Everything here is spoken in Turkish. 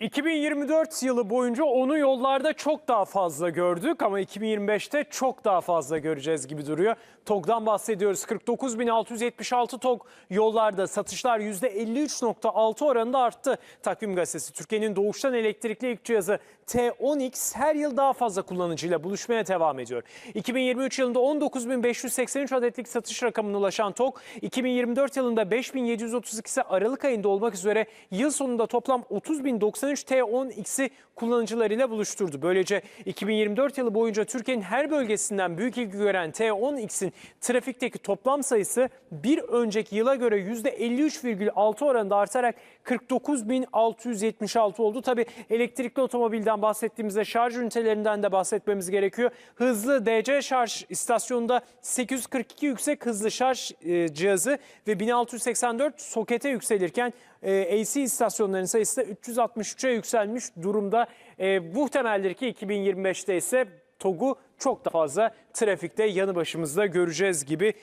2024 yılı boyunca onu yollarda çok daha fazla gördük ama 2025'te çok daha fazla göreceğiz gibi duruyor. TOG'dan bahsediyoruz. 49.676 TOG yollarda satışlar %53.6 oranında arttı. Takvim gazetesi Türkiye'nin doğuştan elektrikli ilk cihazı T10X her yıl daha fazla kullanıcıyla buluşmaya devam ediyor. 2023 yılında 19.583 adetlik satış rakamına ulaşan TOG 2024 yılında 5.732'si Aralık ayında olmak üzere yıl sonunda toplam 30.093 T10X'i kullanıcılarıyla buluşturdu. Böylece 2024 yılı boyunca Türkiye'nin her bölgesinden büyük ilgi gören T10X'in trafikteki toplam sayısı bir önceki yıla göre %53,6 oranında artarak 49.676 oldu. Tabi elektrikli otomobilden bahsettiğimizde şarj ünitelerinden de bahsetmemiz gerekiyor. Hızlı DC şarj istasyonunda 842 yüksek hızlı şarj e, cihazı ve 1684 sokete yükselirken e, AC istasyonlarının sayısı da 363'e yükselmiş durumda. E, muhtemeldir ki 2025'te ise TOG'u çok daha fazla trafikte yanı başımızda göreceğiz gibi